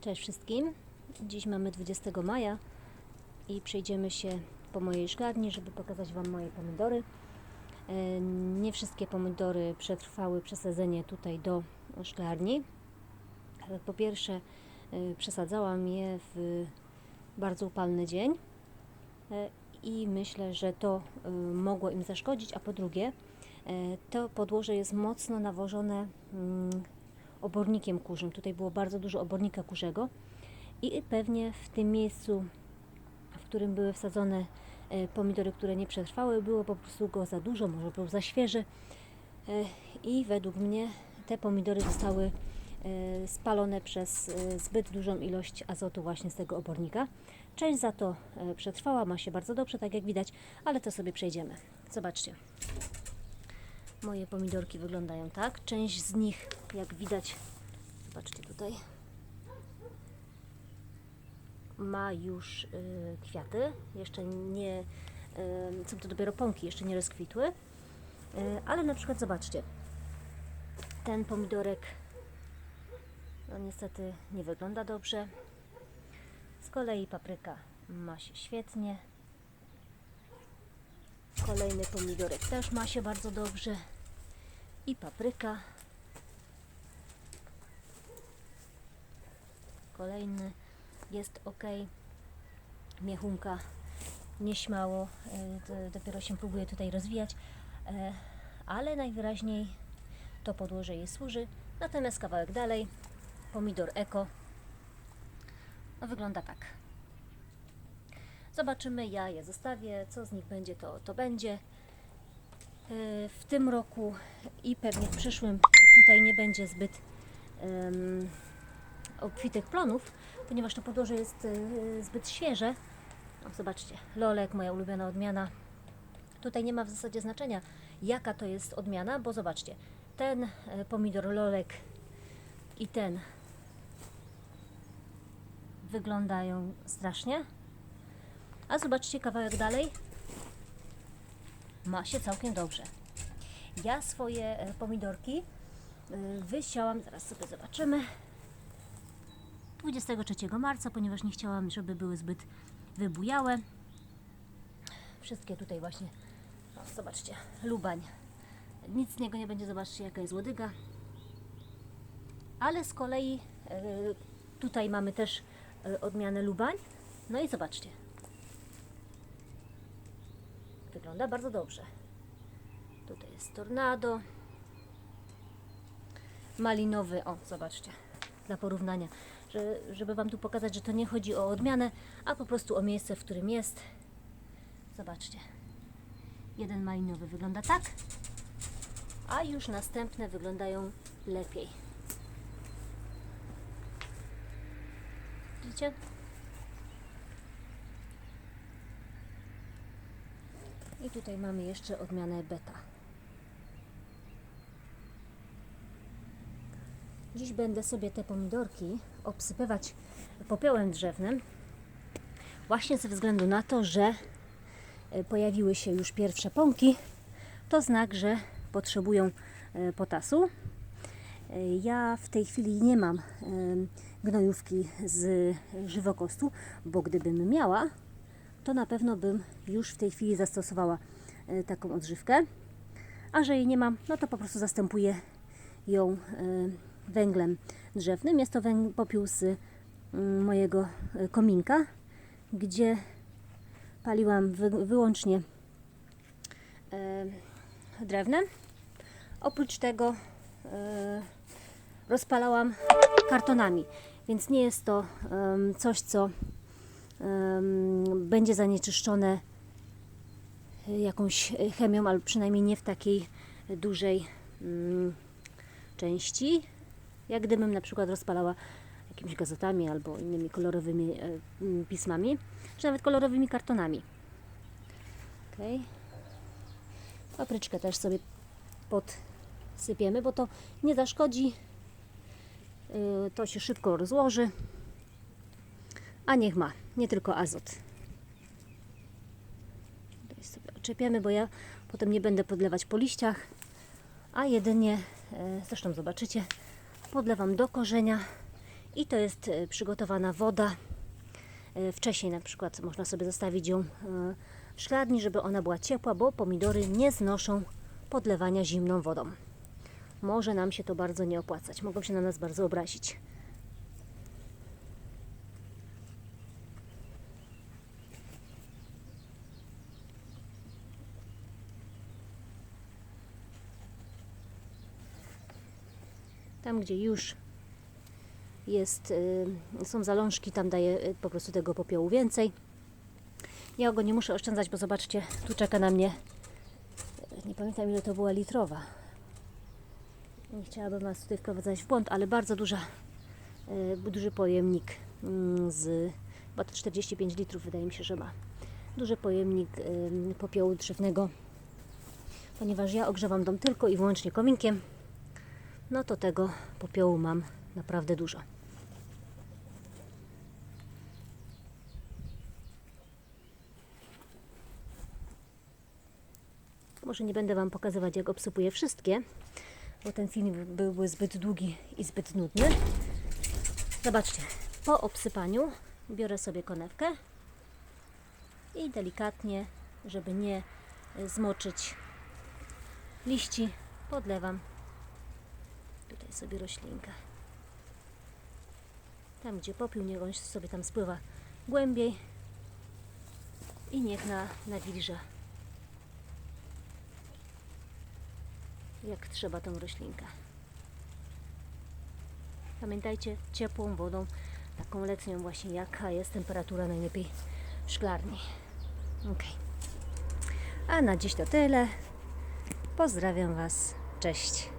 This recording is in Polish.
Cześć wszystkim. Dziś mamy 20 maja i przejdziemy się po mojej szklarni, żeby pokazać Wam moje pomidory. E, Nie wszystkie pomidory przetrwały przesadzenie tutaj do szklarni. Po pierwsze, e, przesadzałam je w bardzo upalny dzień e, i myślę, że to mogło im zaszkodzić, a po drugie, to podłoże jest mocno nawożone mm, obornikiem kurzym. Tutaj było bardzo dużo obornika kurzego i pewnie w tym miejscu, w którym były wsadzone e, pomidory, które nie przetrwały, było po prostu go za dużo, może był za świeży E, i według mnie te pomidory zostały e, spalone przez zbyt dużą ilość azotu właśnie z tego obornika. Część za to przetrwała, ma się bardzo dobrze, tak jak widać, ale to sobie przejdziemy. Zobaczcie. Moje pomidorki wyglądają tak. Część z nich, jak widać, zobaczcie tutaj, ma już y, kwiaty. Jeszcze nie, y, są to dopiero pąki, jeszcze nie rozkwitły. Y, ale na przykład zobaczcie, ten pomidorek no niestety nie wygląda dobrze. Z kolei papryka ma się świetnie. Kolejny pomidorek też ma się bardzo dobrze. I papryka. Kolejny jest ok. Miechunka nieśmiało, d- dopiero się próbuje tutaj rozwijać, e, ale najwyraźniej to podłoże jej służy. Natomiast kawałek dalej, pomidor eko, no wygląda tak. Zobaczymy, ja je zostawię, co z nich będzie, to, to będzie. E, W tym roku i pewnie w przyszłym tutaj nie będzie zbyt em, obfitych plonów, ponieważ to podłoże jest e, zbyt świeże. O, zobaczcie, lolek, moja ulubiona odmiana. Tutaj nie ma w zasadzie znaczenia, jaka to jest odmiana, bo zobaczcie, ten e, pomidor lolek i ten wyglądają strasznie. A zobaczcie kawałek dalej. Ma się całkiem dobrze. Ja swoje e, pomidorki e, wysiałam, zaraz sobie zobaczymy. 23 marca, ponieważ nie chciałam, żeby były zbyt wybujałe. Wszystkie tutaj właśnie, o, zobaczcie, lubań. Nic z niego nie będzie, zobaczcie jaka jest łodyga. Ale z kolei e, tutaj mamy też e, odmianę lubań. No i zobaczcie. Wygląda bardzo dobrze. Tutaj jest tornado. Malinowy, o zobaczcie, dla porównania, że, żeby Wam tu pokazać, że to nie chodzi o odmianę, a po prostu o miejsce, w którym jest. Zobaczcie. Jeden malinowy wygląda tak, a już następne wyglądają lepiej. Widzicie? I tutaj mamy jeszcze odmianę beta. Dziś będę sobie te pomidorki obsypywać popiołem drzewnym. Właśnie ze względu na to, że e, pojawiły się już pierwsze pąki. To znak, że potrzebują e, potasu. E, Ja w tej chwili nie mam gnojówki z żywokostu, bo gdybym miała, to na pewno bym już w tej chwili zastosowała taką odżywkę. A że jej nie mam, no to po prostu zastępuję ją węglem drzewnym. Jest to popiół z mm, mojego e, kominka, gdzie paliłam wy- wyłącznie e, drewnem. Oprócz tego e, rozpalałam kartonami, więc nie jest to coś, co będzie zanieczyszczone jakąś chemią, albo przynajmniej nie w takiej dużej mm, części, jak gdybym na przykład rozpalała jakimiś gazetami albo innymi kolorowymi e, pismami, czy nawet kolorowymi kartonami. Okay. Papryczkę też sobie podsypiemy, bo to nie zaszkodzi. Y, To się szybko rozłoży. A niech ma, nie tylko azot. Tutaj sobie oczepiamy, bo ja potem nie będę podlewać po liściach, a jedynie, e, zresztą zobaczycie, podlewam do korzenia I to jest e, przygotowana woda. E, Wcześniej na przykład można sobie zostawić ją e, w szklarni, żeby ona była ciepła, bo pomidory nie znoszą podlewania zimną wodą. Może nam się to bardzo nie opłacać. Mogą się na nas bardzo obrazić. Tam, gdzie już jest, y, są zalążki, tam daję y, po prostu tego popiołu więcej. Ja go nie muszę oszczędzać, bo zobaczcie, tu czeka na mnie, y, nie pamiętam ile to była litrowa. Nie chciałabym Was tutaj wprowadzać w błąd, ale bardzo duża, duży pojemnik mm, z, chyba to 45 litrów wydaje mi się, że ma. Duży pojemnik popiołu drzewnego, ponieważ ja ogrzewam dom tylko i wyłącznie kominkiem, no to tego popiołu mam naprawdę dużo. Może nie będę Wam pokazywać, jak obsypuję wszystkie, bo ten film byłby zbyt długi i zbyt nudny. Zobaczcie, po obsypaniu biorę sobie konewkę i delikatnie, żeby nie zmoczyć liści, podlewam tutaj sobie roślinkę. Tam, gdzie popiół, niech on sobie tam spływa głębiej i niech na, nawilża jak trzeba tą roślinkę. Pamiętajcie, ciepłą wodą, taką letnią właśnie, jaka jest temperatura najlepiej w szklarni. Ok. A na dziś to tyle. Pozdrawiam Was. Cześć.